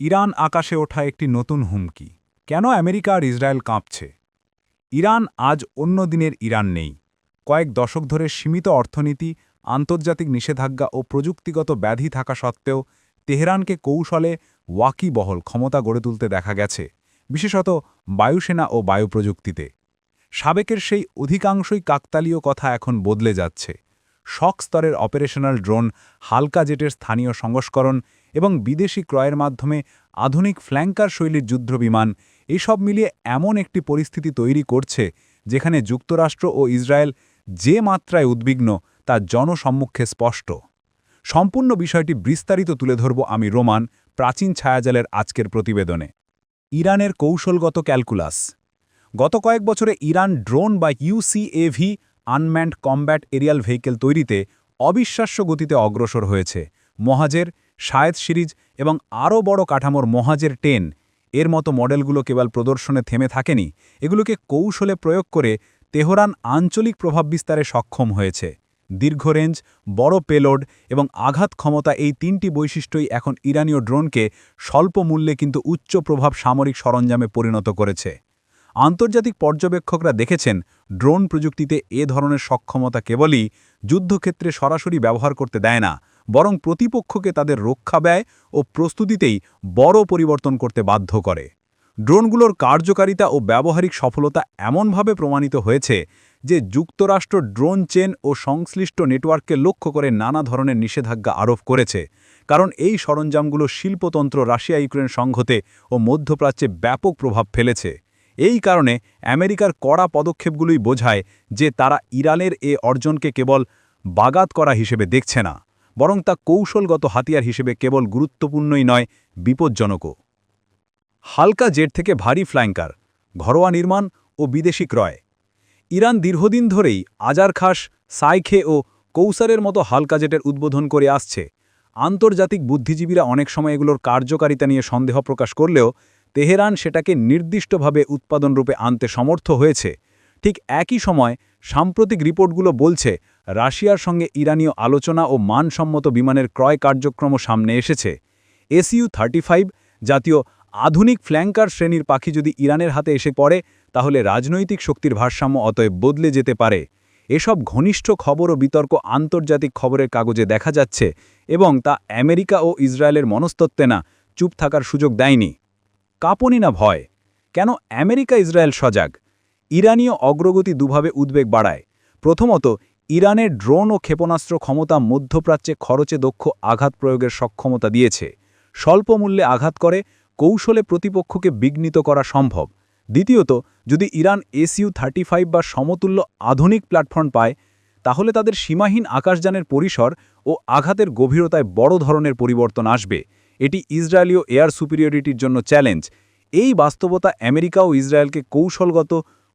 Iran আকাশে ওঠা একটি নতুন হুমকি। কেন আমেরিকা আর ইসরায়েল কাঁপছে? ইরান আজ অন্য দিনের ইরান নেই। কয়েক দশক ধরে সীমিত অর্থনীতি, আন্তর্জাতিক নিষেধাজ্ঞা ও প্রযুক্তিগত ব্যাধি থাকা সত্ত্বেও তেহরানকে কৌশলে ওয়াকিবহল ক্ষমতা গড়ে তুলতে দেখা গেছে, বিশেষত বায়ুসেনা ও বায়ু প্রযুক্তিতে সাবেকের সেই অধিকাংশই কাকতালীয় কথা এখন বদলে যাচ্ছে। শক স্তরের অপারেশনাল ড্রোন, হালকা জেটের স্থানীয় সংস্করণ এবং বিদেশি ক্রয়ের মাধ্যমে আধুনিক ফ্ল্যাঙ্কার শৈলীর যুদ্ধবিমান, এসব মিলিয়ে এমন একটি পরিস্থিতি তৈরি করছে, যেখানে যুক্তরাষ্ট্র ও ইসরায়েল যে মাত্রায় উদ্বিগ্ন, তা জনসম্মুখে স্পষ্ট। সম্পূর্ণ বিষয়টি বিস্তারিত তুলে ধরব আমি রোমান, প্রাচীন ছায়াজালের আজকের প্রতিবেদনে। ইরানের কৌশলগত ক্যালকুলাস। গত কয়েক বছরে ইরান ড্রোন বা UCAV unmanned combat aerial vehicle তৈরিতে অবিশ্বাস্য গতিতে অগ্রসর হয়েছে। মহাজের শায়েদ সিরিজ এবং আরও বড় কাঠামোর মহাজের টেন। এর মতো মডেলগুলো কেবল প্রদর্শনে থেমে থাকেনি, এগুলোকে কৌশলে প্রয়োগ করে তেহরান আঞ্চলিক প্রভাব বিস্তারে সক্ষম হয়েছে। দীর্ঘ রেঞ্জ, বড় পেলোড এবং আঘাত ক্ষমতা এই তিনটি বৈশিষ্ট্যই এখন ইরানীয় ড্রোনকে স্বল্প মূল্যে কিন্তু উচ্চ প্রভাব সামরিক সরঞ্জামে পরিণত করেছে। আন্তর্জাতিক পর্যবেক্ষকরা দেখেছেন, ড্রোন প্রযুক্তিতে এ ধরনের সক্ষমতা কেবলই যুদ্ধক্ষেত্রে সরাসরি ব্যবহার করতে দেয় না বরং প্রতিপক্ষকে তাদের রক্ষা ব্যয় ও প্রস্তুতিতেই বড় পরিবর্তন করতে বাধ্য করে। ড্রোনগুলোর কার্যকারিতা ও ব্যবহারিক সফলতা এমনভাবে প্রমাণিত হয়েছে যে যুক্তরাষ্ট্র ড্রোন চেন ও সংশ্লিষ্ট নেটওয়ার্ককে লক্ষ্য করে নানা ধরনের নিষেধাজ্ঞা আরোপ করেছে। কারণ এই সরঞ্জামগুলো শিল্পতন্ত্র রাশিয়া ইউক্রেন সংঘতে ও মধ্যপ্রাচ্যে ব্যাপক প্রভাব ফেলেছে। এই কারণে আমেরিকার কড়া পদক্ষেপগুলোই বোঝায় যে তারা ইরানের এ অর্জনকে কেবল বাগাত করা হিসেবে দেখছে না। বরং তা কৌশলগত হাতিয়ার হিসেবে কেবল গুরুত্বপূর্ণই নয়, বিপজ্জনকও। হালকা জেট থেকে ভারী ফ্ল্যাঙ্কার ঘরোয়া নির্মাণ ও বিদেশি ক্রয়। ইরান দীর্ঘদিন ধরেই আজার খাস, সাইখে ও কৌসারের মতো হালকা জেটের উদ্বোধন করে আসছে। আন্তর্জাতিক বুদ্ধিজীবীরা অনেক সময় এগুলোর কার্যকারিতা নিয়ে সন্দেহ প্রকাশ করলেও তেহরান সেটাকে নির্দিষ্টভাবে উৎপাদন রূপে আনতে সমর্থ হয়েছে। ঠিক একই সময় সাম্প্রতিক রিপোর্টগুলো বলছে রাশিয়ার সঙ্গে ইরানীয় আলোচনা ও মানসম্মত বিমানের ক্রয় কার্যক্রম সামনে এসেছে। এসইউ থার্টি জাতীয় আধুনিক ফ্ল্যাঙ্কার শ্রেণির পাখি যদি ইরানের হাতে এসে পড়ে, তাহলে রাজনৈতিক শক্তির ভারসাম্য অতএব বদলে যেতে পারে। এসব ঘনিষ্ঠ খবর ও বিতর্ক আন্তর্জাতিক খবরের কাগজে দেখা যাচ্ছে এবং তা আমেরিকা ও ইসরায়েলের মনস্তত্ত্বে না, চুপ থাকার সুযোগ দেয়নি। কাঁপনি না ভয়, কেন আমেরিকা ইসরায়েল সজাগ? ইরানীয় অগ্রগতি দুভাবে উদ্বেগ বাড়ায়। প্রথমত ইরানের ড্রোন ও ক্ষেপণাস্ত্র ক্ষমতা মধ্যপ্রাচ্যে খরচে দক্ষ আঘাত প্রয়োগের সক্ষমতা দিয়েছে। স্বল্প মূল্যে আঘাত করে, কৌশলে প্রতিপক্ষকে বিঘ্নিত করা সম্ভব। দ্বিতীয়ত, যদি ইরান এসইউ থার্টি বা সমতুল্য আধুনিক প্ল্যাটফর্ম পায়, তাহলে তাদের সীমাহীন আকাশযানের পরিসর ও আঘাতের গভীরতায় বড় ধরনের পরিবর্তন আসবে। এটি ইসরায়েলীয় এয়ার সুপিরিয়রিটির জন্য চ্যালেঞ্জ। এই বাস্তবতা আমেরিকা ও ইসরায়েলকে কৌশলগত,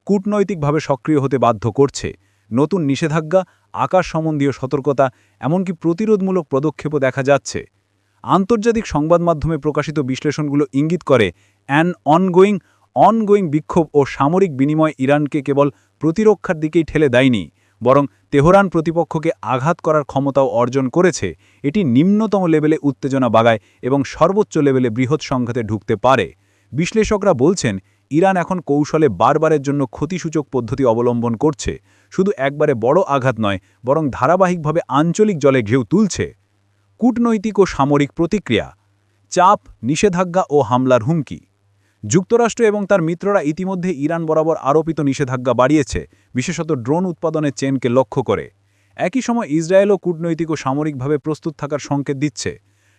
কূটনৈতিকভাবে সক্রিয় হতে বাধ্য করছে। নতুন নিষেধাজ্ঞা, আকাশ সম্বন্ধীয় সতর্কতা, এমনকি প্রতিরোধমূলক পদক্ষেপও দেখা যাচ্ছে। আন্তর্জাতিক সংবাদ মাধ্যমে প্রকাশিত বিশ্লেষণগুলো ইঙ্গিত করে, অ্যান অনগোয়িং অনগোয়িং বিক্ষোভ ও সামরিক বিনিময় ইরানকে কেবল প্রতিরক্ষার দিকেই ঠেলে দেয়নি, বরং তেহরান প্রতিপক্ষকে আঘাত করার ক্ষমতাও অর্জন করেছে। এটি নিম্নতম লেভেলে উত্তেজনা বাগায় এবং সর্বোচ্চ লেভেলে বৃহৎ সংঘাতে ঢুকতে পারে। বিশ্লেষকরা বলছেন ইরান এখন কৌশলে বারবারের জন্য ক্ষতিসূচক পদ্ধতি অবলম্বন করছে। শুধু একবারে বড় আঘাত নয়, বরং ধারাবাহিকভাবে আঞ্চলিক জলে ঘেউ তুলছে। কূটনৈতিক ও সামরিক প্রতিক্রিয়া, চাপ, নিষেধাজ্ঞা ও হামলার হুমকি। যুক্তরাষ্ট্র এবং তার মিত্ররা ইতিমধ্যে ইরান বরাবর আরোপিত নিষেধাজ্ঞা বাড়িয়েছে, বিশেষত ড্রোন উৎপাদনের চেনকে লক্ষ্য করে। একই সময় ইসরায়েলও কূটনৈতিক ও সামরিকভাবে প্রস্তুত থাকার সংকেত দিচ্ছে।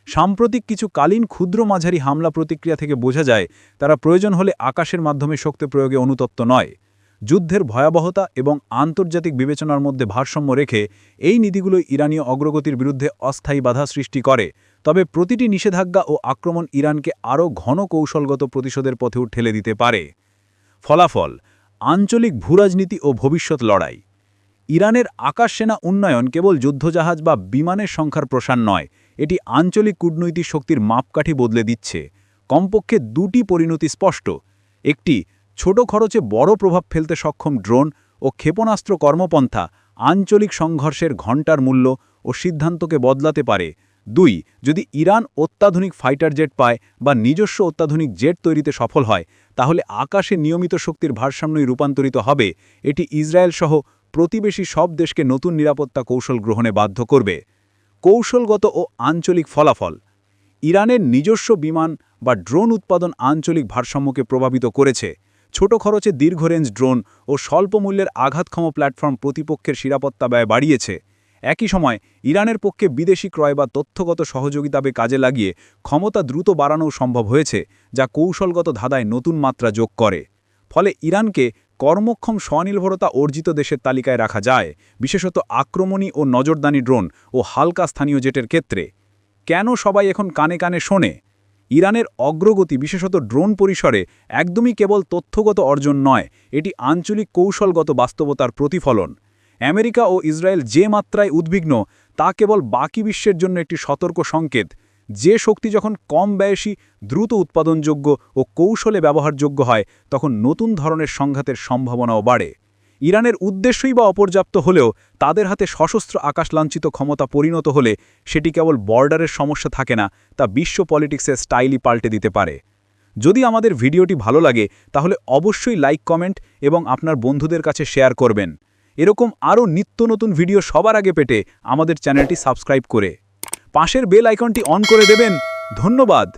সাম্প্রতিক কিছু কালীন ক্ষুদ্র মাঝারি হামলা প্রতিক্রিয়া থেকে বোঝা যায়, তারা প্রয়োজন হলে আকাশের মাধ্যমে শক্তি প্রয়োগে অনুতপ্ত নয়। যুদ্ধের ভয়াবহতা এবং আন্তর্জাতিক বিবেচনার মধ্যে ভারসাম্য রেখে এই নীতিগুলো ইরানীয় অগ্রগতির বিরুদ্ধে অস্থায়ী বাধা সৃষ্টি করে। তবে প্রতিটি নিষেধাজ্ঞা ও আক্রমণ ইরানকে আরও ঘন কৌশলগত প্রতিশোধের পথেও ঠেলে দিতে পারে। ফলাফল, আঞ্চলিক ভূরাজনীতি ও ভবিষ্যৎ লড়াই। ইরানের আকাশ সেনা উন্নয়ন কেবল যুদ্ধজাহাজ বা বিমানের সংখ্যার প্রসার নয় এটি আঞ্চলিক কূটনৈতিক শক্তির মাপকাঠি বদলে দিচ্ছে। কমপক্ষে দুটি পরিণতি স্পষ্ট। একটি, ছোট খরচে বড় প্রভাব ফেলতে সক্ষম ড্রোন ও ক্ষেপণাস্ত্র কর্মপন্থা আঞ্চলিক সংঘর্ষের ঘণ্টার মূল্য ও সিদ্ধান্তকে বদলাতে পারে। দুই, যদি ইরান অত্যাধুনিক ফাইটার জেট পায় বা নিজস্ব অত্যাধুনিক জেট তৈরিতে সফল হয়, তাহলে আকাশে নিয়মিত শক্তির ভারসাম্যই রূপান্তরিত হবে। এটি ইসরায়েল সহ প্রতিবেশী সব দেশকে নতুন নিরাপত্তা কৌশল গ্রহণে বাধ্য করবে। কৌশলগত ও আঞ্চলিক ফলাফল, ইরানের নিজস্ব বিমান বা ড্রোন উৎপাদন আঞ্চলিক ভারসাম্যকে প্রভাবিত করেছে। ছোট খরচে দীর্ঘ রেঞ্জ ড্রোন ও স্বল্প মূল্যের আঘাতক্ষম প্ল্যাটফর্ম প্রতিপক্ষের নিরাপত্তা ব্যয় বাড়িয়েছে। একই সময়, ইরানের পক্ষে বিদেশি ক্রয় বা তথ্যগত সহযোগিতাবে কাজে লাগিয়ে ক্ষমতা দ্রুত বাড়ানোও সম্ভব হয়েছে, যা কৌশলগত ধাঁধায় নতুন মাত্রা যোগ করে। ফলে ইরানকে কর্মক্ষম স্বনির্ভরতা অর্জিত দেশের তালিকায় রাখা যায়, বিশেষত আক্রমণী ও নজরদানি ড্রোন ও হালকা স্থানীয় জেটের ক্ষেত্রে। কেন সবাই এখন কানে কানে শোনে? ইরানের অগ্রগতি, বিশেষত ড্রোন পরিসরে, একদমই কেবল তথ্যগত অর্জন নয়, এটি আঞ্চলিক কৌশলগত বাস্তবতার প্রতিফলন। আমেরিকা ও ইসরায়েল যে মাত্রায় উদ্বিগ্ন, তা কেবল বাকি বিশ্বের জন্য একটি সতর্ক সংকেত যে শক্তি যখন কম ব্যয়সী, দ্রুত উৎপাদনযোগ্য ও কৌশলে ব্যবহারযোগ্য হয়, তখন নতুন ধরনের সংঘাতের সম্ভাবনাও বাড়ে। ইরানের উদ্দেশ্যই বা অপর্যাপ্ত হলেও তাদের হাতে সশস্ত্র আকাশলাঞ্ছিত ক্ষমতা পরিণত হলে সেটি কেবল বর্ডারের সমস্যা থাকে না, তা বিশ্ব পলিটিক্সের স্টাইলই পাল্টে দিতে পারে। যদি আমাদের ভিডিওটি ভালো লাগে, তাহলে অবশ্যই লাইক, কমেন্ট এবং আপনার বন্ধুদের কাছে শেয়ার করবেন। এরকম আরও নিত্য নতুন ভিডিও সবার আগে পেটে আমাদের চ্যানেলটি সাবস্ক্রাইব করে। পাশের বেল আইকনটি অন করে দেবেন। ধন্যবাদ।